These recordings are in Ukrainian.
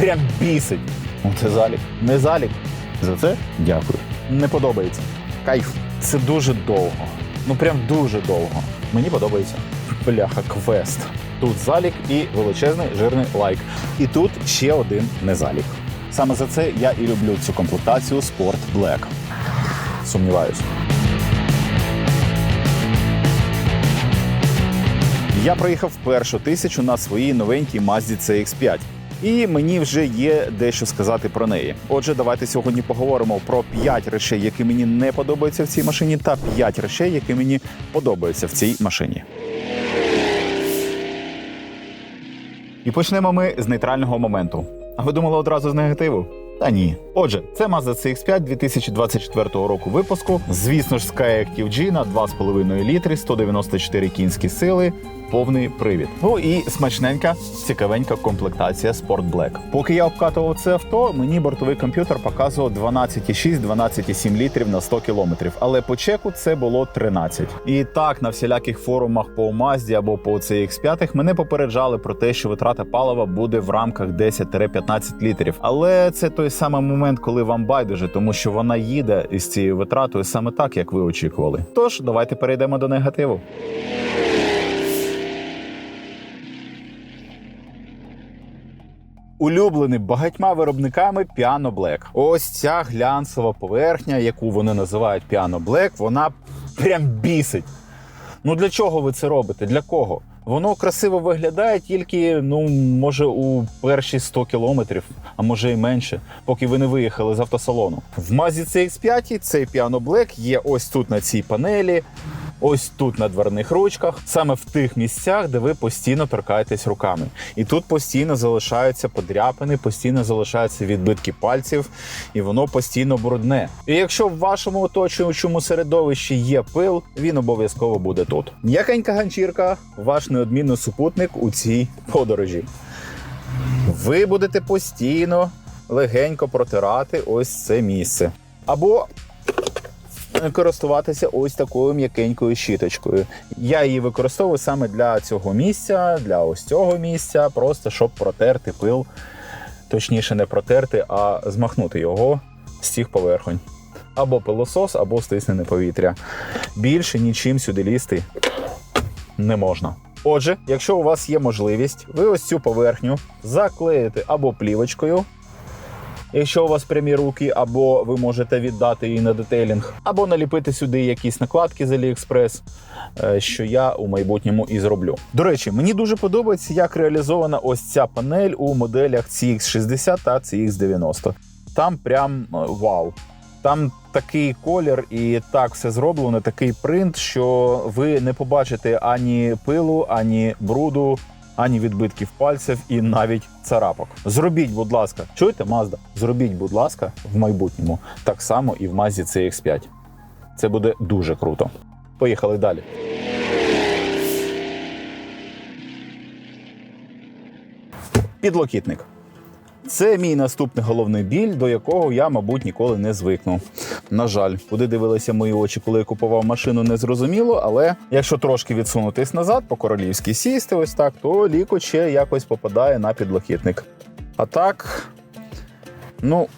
прям бісить. Оце залік. Не залік. За це дякую. Не подобається. Кайф. Це дуже довго. Ну прям дуже довго. Мені подобається. Бляха, квест. Тут залік і величезний жирний лайк. І тут ще один незалік. Саме за це я і люблю цю комплектацію Sport Black. Сумніваюсь. Я проїхав першу тисячу на своїй новенькій Mazda CX-5. І мені вже є дещо сказати про неї. Отже, давайте сьогодні поговоримо про 5 речей, які мені не подобаються в цій машині, та 5 речей, які мені подобаються в цій машині. І почнемо ми з нейтрального моменту. А ви думали одразу з негативу? Та ні. Отже, це Mazda CX-5 2024 року випуску. Звісно ж, Skyactiv G на 2,5 літри, 194 кінські сили, повний привід. Ну і смачненька, цікавенька комплектація Sport Black. Поки я обкатував це авто, мені бортовий комп'ютер показував 12,6-12,7 літрів на 100 кілометрів. Але по чеку це було 13. І так на всіляких форумах по Mazda або по CX-5 мене попереджали про те, що витрата палива буде в рамках 10-15 літрів. Але це той самий момент, коли вам байдуже, тому що вона їде із цією витратою саме так, як ви очікували. Тож давайте перейдемо до негативу. Улюблений багатьма виробниками Piano Black. Ось ця глянцева поверхня, яку вони називають Piano Black, вона прям бісить. Ну для чого ви це робите? Для кого? Воно красиво виглядає тільки, ну, може, у перші 100 кілометрів, а може і менше, поки ви не виїхали з автосалону. В Mazda CX-5 цей Piano Black є ось тут на цій панелі, ось тут на дверних ручках, саме в тих місцях, де ви постійно торкаєтесь руками. І тут постійно залишаються подряпини, постійно залишаються відбитки пальців, і воно постійно брудне. І якщо в вашому оточуючому середовищі є пил, він обов'язково буде тут. М'якенька ганчірка, ваш неодмінний супутник у цій подорожі. Ви будете постійно легенько протирати ось це місце. Або користуватися ось такою м'якенькою щіточкою. Я її використовую саме для цього місця, для ось цього місця, просто щоб протерти пил, точніше, не протерти, а змахнути його з цих поверхонь. Або пилосос, або стиснене повітря. Більше нічим сюди лізти не можна. Отже, якщо у вас є можливість, ви ось цю поверхню заклеїте або плівочкою, якщо у вас прямі руки, або ви можете віддати її на детейлінг, або наліпити сюди якісь накладки з AliExpress, е, що я у майбутньому і зроблю. До речі, мені дуже подобається, як реалізована ось ця панель у моделях CX60 та CX90. Там прям е, вау. Там такий колір і так все зроблено, такий принт, що ви не побачите ані пилу, ані бруду, ані відбитків пальців і навіть царапок. Зробіть, будь ласка, чуєте, Mazda? Зробіть, будь ласка, в майбутньому так само і в Mazda CX5. Це буде дуже круто. Поїхали далі. Підлокітник. Це мій наступний головний біль, до якого я, мабуть, ніколи не звикну. На жаль, куди дивилися мої очі, коли я купував машину, не зрозуміло. Але якщо трошки відсунутись назад, по королівськи сісти, ось так, то лікоть ще якось попадає на підлокітник. А так, ну.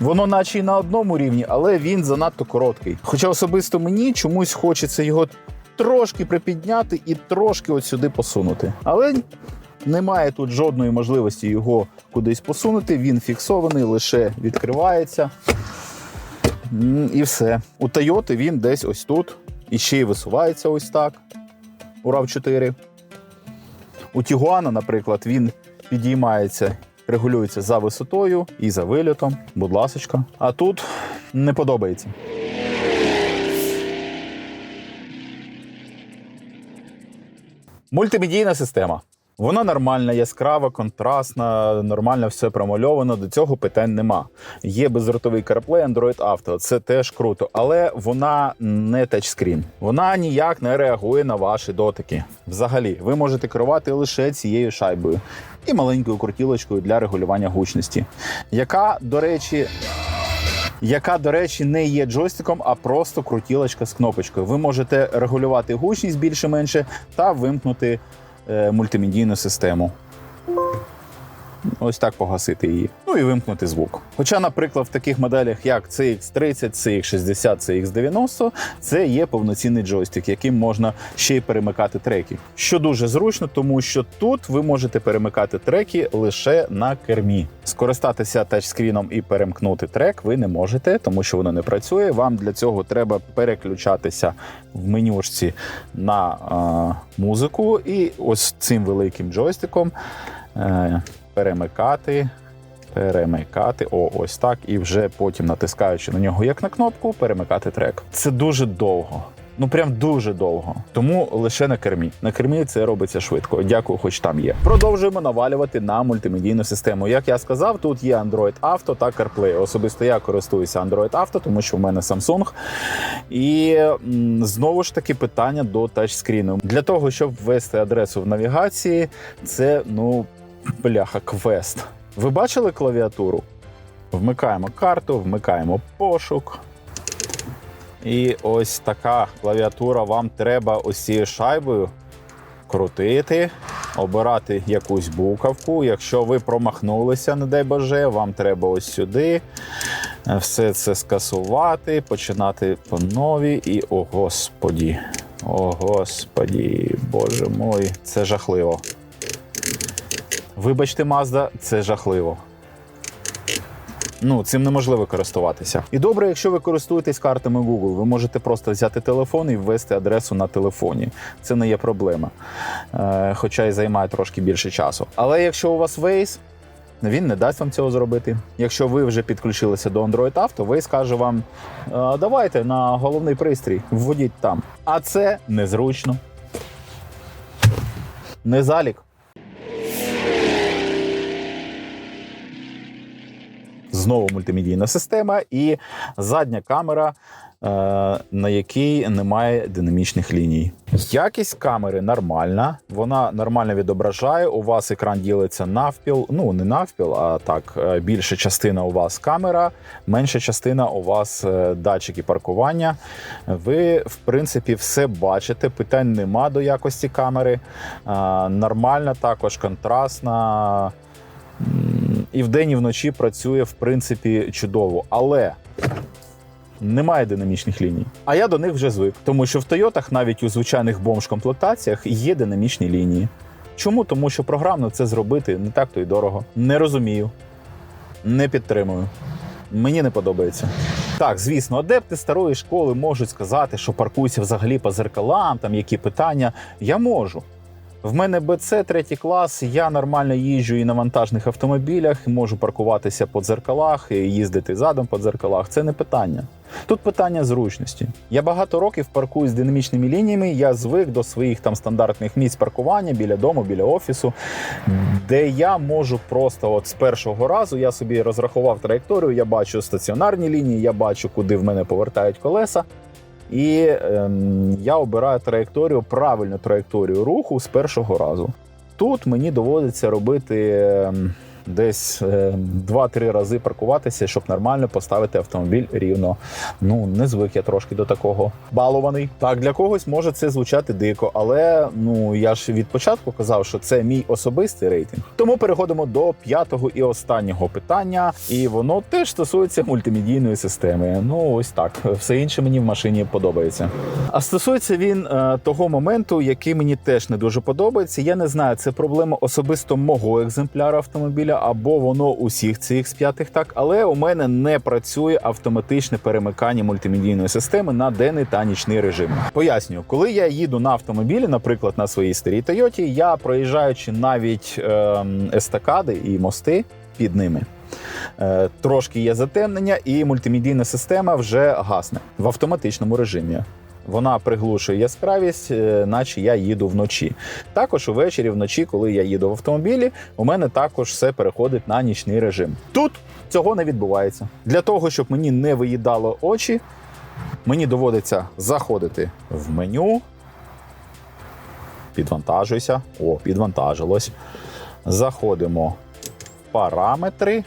Воно наче й на одному рівні, але він занадто короткий. Хоча особисто мені чомусь хочеться його трошки припідняти і трошки от сюди посунути. Але немає тут жодної можливості його кудись посунути. Він фіксований, лише відкривається. І все. У Toyota він десь ось тут. І ще й висувається ось так. У rav 4 У Тігуана, наприклад, він підіймається, регулюється за висотою і за вильотом. Будь ласочка. А тут не подобається. Мультимедійна система. Вона нормальна, яскрава, контрастна, нормально все промальовано. До цього питань нема. Є безротовий CarPlay, Android Auto, це теж круто, але вона не тачскрін. Вона ніяк не реагує на ваші дотики. Взагалі, ви можете керувати лише цією шайбою і маленькою крутілочкою для регулювання гучності, яка, до речі, яка, до речі, не є джойстиком, а просто крутілочка з кнопочкою. Ви можете регулювати гучність більше-менше та вимкнути мультимедійну систему. Ось так погасити її. Ну і вимкнути звук. Хоча, наприклад, в таких моделях, як CX30, CX60, CX90, це є повноцінний джойстик, яким можна ще й перемикати треки. Що дуже зручно, тому що тут ви можете перемикати треки лише на кермі. Скористатися тачскріном і перемкнути трек ви не можете, тому що воно не працює. Вам для цього треба переключатися в менюшці на е, музику, і ось цим великим джойстиком е, перемикати. Перемикати, о, ось так, і вже потім натискаючи на нього як на кнопку, перемикати трек. Це дуже довго. Ну прям дуже довго. Тому лише на кермі. На кермі це робиться швидко. Дякую, хоч там є. Продовжуємо навалювати на мультимедійну систему. Як я сказав, тут є Android Auto та CarPlay. Особисто я користуюся Android Auto, тому що в мене Samsung. І знову ж таки питання до тачскріну. Для того, щоб ввести адресу в навігації, це ну бляха квест. Ви бачили клавіатуру? Вмикаємо карту, вмикаємо пошук. І ось така клавіатура вам треба ось цією шайбою крутити, обирати якусь буковку. Якщо ви промахнулися, не дай Боже, вам треба ось сюди. е, Все це скасувати, починати по новій. І о господі, о господі, боже мой, це жахливо. Вибачте, Mazda, це жахливо. Ну, цим неможливо користуватися. І добре, якщо ви користуєтесь картами Google, ви можете просто взяти телефон і ввести адресу на телефоні. Це не є проблема. Е, хоча й займає трошки більше часу. Але якщо у вас Waze, він не дасть вам цього зробити. Якщо ви вже підключилися до Android Auto, Waze скаже вам: «Е, давайте на головний пристрій, вводіть там. А це незручно. Не залік. Знову мультимедійна система і задня камера, е, на якій немає динамічних ліній. Якість камери нормальна, вона нормально відображає. У вас екран ділиться навпіл. Ну не навпіл, а так е, більша частина у вас камера, менша частина у вас е, датчики паркування. Ви, в принципі, все бачите. Питань нема до якості камери. Нормальна, також контрастна. І вдень, і вночі працює в принципі чудово. Але немає динамічних ліній. А я до них вже звик, тому що в Тойотах навіть у звичайних бомж-комплектаціях є динамічні лінії. Чому? Тому що програмно це зробити не так то й дорого. Не розумію, не підтримую. Мені не подобається. Так, звісно, адепти старої школи можуть сказати, що паркуйся взагалі по зеркалам, там які питання. Я можу. В мене БЦ третій клас. Я нормально їжджу і на вантажних автомобілях, можу паркуватися по дзеркалах, і їздити задом по дзеркалах. Це не питання. Тут питання зручності. Я багато років паркую з динамічними лініями. Я звик до своїх там стандартних місць паркування біля дому, біля офісу, де я можу просто от з першого разу я собі розрахував траєкторію. Я бачу стаціонарні лінії, я бачу, куди в мене повертають колеса. І ем, я обираю траєкторію, правильну траєкторію руху з першого разу. Тут мені доводиться робити ем, десь ем, 2-3 рази паркуватися, щоб нормально поставити автомобіль рівно. Ну, не звик я трошки до такого балований. Так, для когось може це звучати дико, але ну я ж від початку казав, що це мій особистий рейтинг. Тому переходимо до п'ятого і останнього питання, і воно теж стосується мультимедійної системи. Ну ось так, все інше мені в машині подобається. А стосується він е, того моменту, який мені теж не дуже подобається. Я не знаю, це проблема особисто мого екземпляра автомобіля, або воно усіх цих з п'ятих так. Але у мене не працює автоматичне перемикання мультимедійної системи на денний та нічний режим. Пояснюю, коли я їду на автомобілі, наприклад, на своїй старій Тойоті, я проїжджаючи навіть ем, естакади і мости під ними. Е, Трошки є затемнення, і мультимедійна система вже гасне в автоматичному режимі. Вона приглушує яскравість, е, наче я їду вночі. Також увечері, вночі, коли я їду в автомобілі, у мене також все переходить на нічний режим. Тут цього не відбувається. Для того, щоб мені не виїдало очі, мені доводиться заходити в меню. Підвантажуйся. О, підвантажилось. Заходимо в параметри,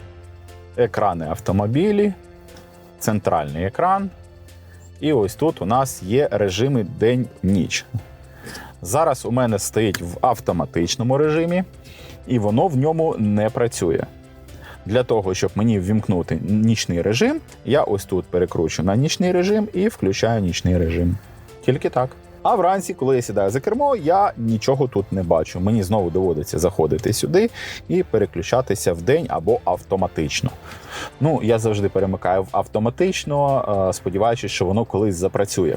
екрани автомобілі, центральний екран. І ось тут у нас є режими день-ніч. Зараз у мене стоїть в автоматичному режимі. і воно в ньому не працює. Для того, щоб мені ввімкнути нічний режим, я ось тут перекручу на нічний режим і включаю нічний режим. Тільки так. А вранці, коли я сідаю за кермо, я нічого тут не бачу. Мені знову доводиться заходити сюди і переключатися в день або автоматично. Ну, я завжди перемикаю в автоматично, е, сподіваючись, що воно колись запрацює.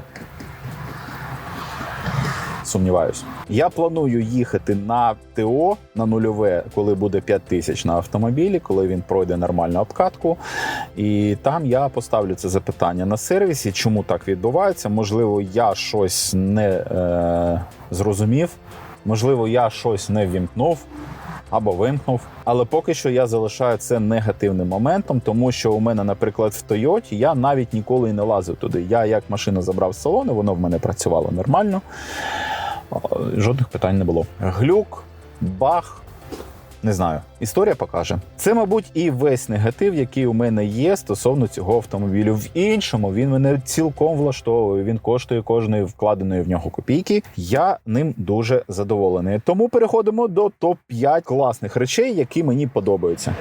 Сумніваюсь. Я планую їхати на ТО на нульове, коли буде 5 тисяч на автомобілі, коли він пройде нормальну обкатку. І там я поставлю це запитання на сервісі, чому так відбувається. Можливо, я щось не е, зрозумів, можливо, я щось не ввімкнув. Або вимкнув, але поки що я залишаю це негативним моментом, тому що у мене, наприклад, в Тойоті я навіть ніколи не лазив туди. Я як машину забрав з салону, воно в мене працювало нормально. Жодних питань не було. Глюк, бах. Не знаю, історія покаже. Це, мабуть, і весь негатив, який у мене є стосовно цього автомобілю. В іншому він мене цілком влаштовує. Він коштує кожної вкладеної в нього копійки. Я ним дуже задоволений. Тому переходимо до топ 5 класних речей, які мені подобаються.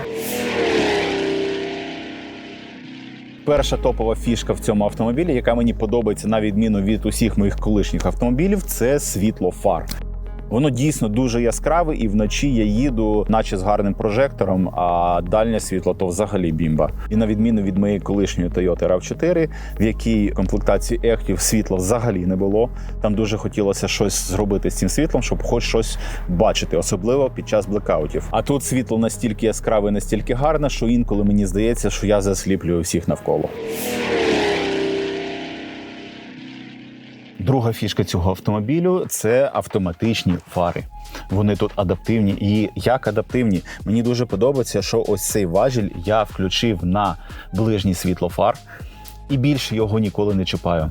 Перша топова фішка в цьому автомобілі, яка мені подобається на відміну від усіх моїх колишніх автомобілів, це світло фар. Воно дійсно дуже яскраве, і вночі я їду, наче з гарним прожектором, а дальнє світло то взагалі бімба. І на відміну від моєї колишньої Toyota RAV4, в якій комплектації Active світла взагалі не було. Там дуже хотілося щось зробити з цим світлом, щоб хоч щось бачити, особливо під час блекаутів. А тут світло настільки яскраве, настільки гарне, що інколи мені здається, що я засліплюю всіх навколо. Друга фішка цього автомобілю це автоматичні фари. Вони тут адаптивні. І як адаптивні, мені дуже подобається, що ось цей важіль я включив на ближнє світло фар і більше його ніколи не чіпаю.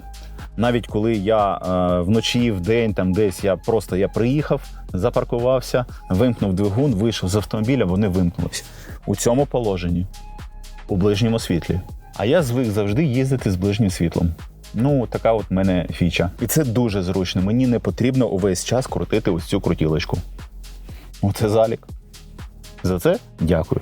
Навіть коли я е, вночі, в день, там десь я просто я приїхав, запаркувався, вимкнув двигун, вийшов з автомобіля, вони вимкнулись у цьому положенні, у ближньому світлі. А я звик завжди їздити з ближнім світлом. Ну, така от мене фіча. І це дуже зручно. Мені не потрібно увесь час крутити ось цю крутілочку. Оце залік. За це дякую.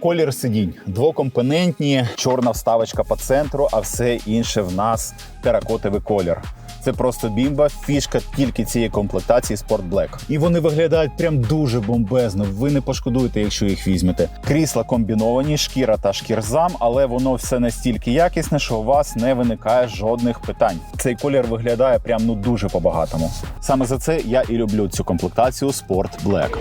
Колір сидінь двокомпонентні, чорна вставочка по центру, а все інше в нас теракотовий колір. Це просто бімба, фішка тільки цієї комплектації Sport Black. І вони виглядають прям дуже бомбезно. Ви не пошкодуєте, якщо їх візьмете. Крісла комбіновані, шкіра та шкірзам, але воно все настільки якісне, що у вас не виникає жодних питань. Цей колір виглядає прям ну дуже по-багатому. Саме за це я і люблю цю комплектацію Sport Black.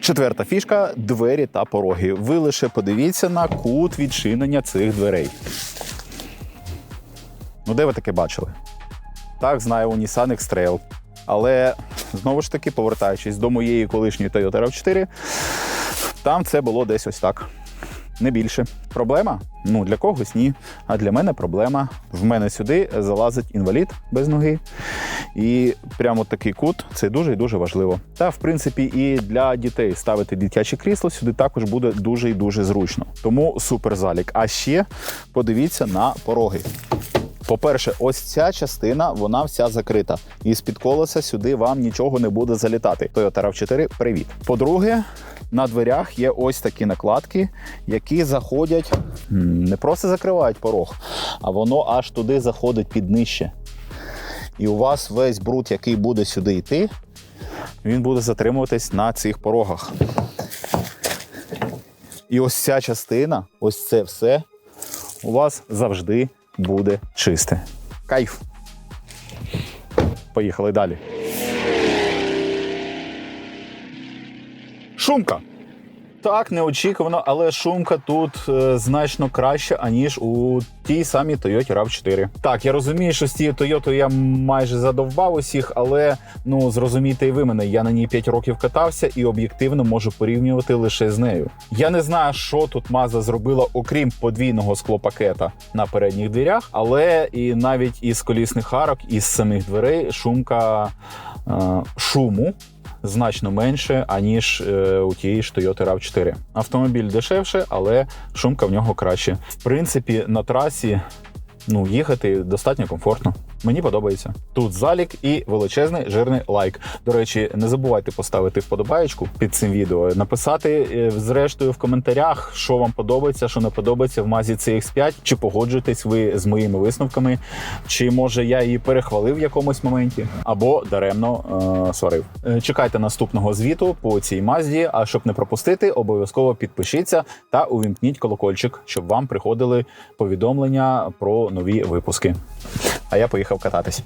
Четверта фішка двері та пороги. Ви лише подивіться на кут відчинення цих дверей. Ну, де ви таке бачили? Так, знаю, у Nissan X-Trail. Але знову ж таки, повертаючись до моєї колишньої Toyota RAV4, там це було десь ось так. Не більше. Проблема? Ну, для когось ні. А для мене проблема. В мене сюди залазить інвалід без ноги. І прямо такий кут це дуже і дуже важливо. Та, в принципі, і для дітей ставити дитяче крісло сюди також буде дуже і дуже зручно. Тому супер залік. А ще подивіться на пороги. По-перше, ось ця частина, вона вся закрита. І з-під колеса сюди вам нічого не буде залітати. Toyota RAV4, привіт. По-друге, на дверях є ось такі накладки, які заходять, не просто закривають порог, а воно аж туди заходить під нижче. І у вас весь бруд, який буде сюди йти, він буде затримуватись на цих порогах. І ось ця частина, ось це все у вас завжди буде чисте. Кайф. Поїхали далі. Шумка. Так, неочікувано, але шумка тут е, значно краща, аніж у тій самій Toyota RAV4. Так, я розумію, що з цією Toyota я майже задовбав усіх, але ну зрозумійте і ви мене, я на ній 5 років катався і об'єктивно можу порівнювати лише з нею. Я не знаю, що тут Mazda зробила, окрім подвійного склопакета на передніх дверях, але і навіть із колісних арок, із самих дверей шумка е, шуму значно менше, аніж е, у тієї ж Toyota RAV4. Автомобіль дешевше, але шумка в нього краще. В принципі, на трасі ну, їхати достатньо комфортно. Мені подобається. Тут залік і величезний жирний лайк. До речі, не забувайте поставити вподобаєчку під цим відео, написати е, зрештою в коментарях, що вам подобається, що не подобається в мазі CX5, чи погоджуєтесь ви з моїми висновками, чи може я її перехвалив в якомусь моменті, або даремно е, сварив. Е, Чекайте наступного звіту по цій мазді. А щоб не пропустити, обов'язково підпишіться та увімкніть колокольчик, щоб вам приходили повідомлення про нові випуски а я поїхав кататись.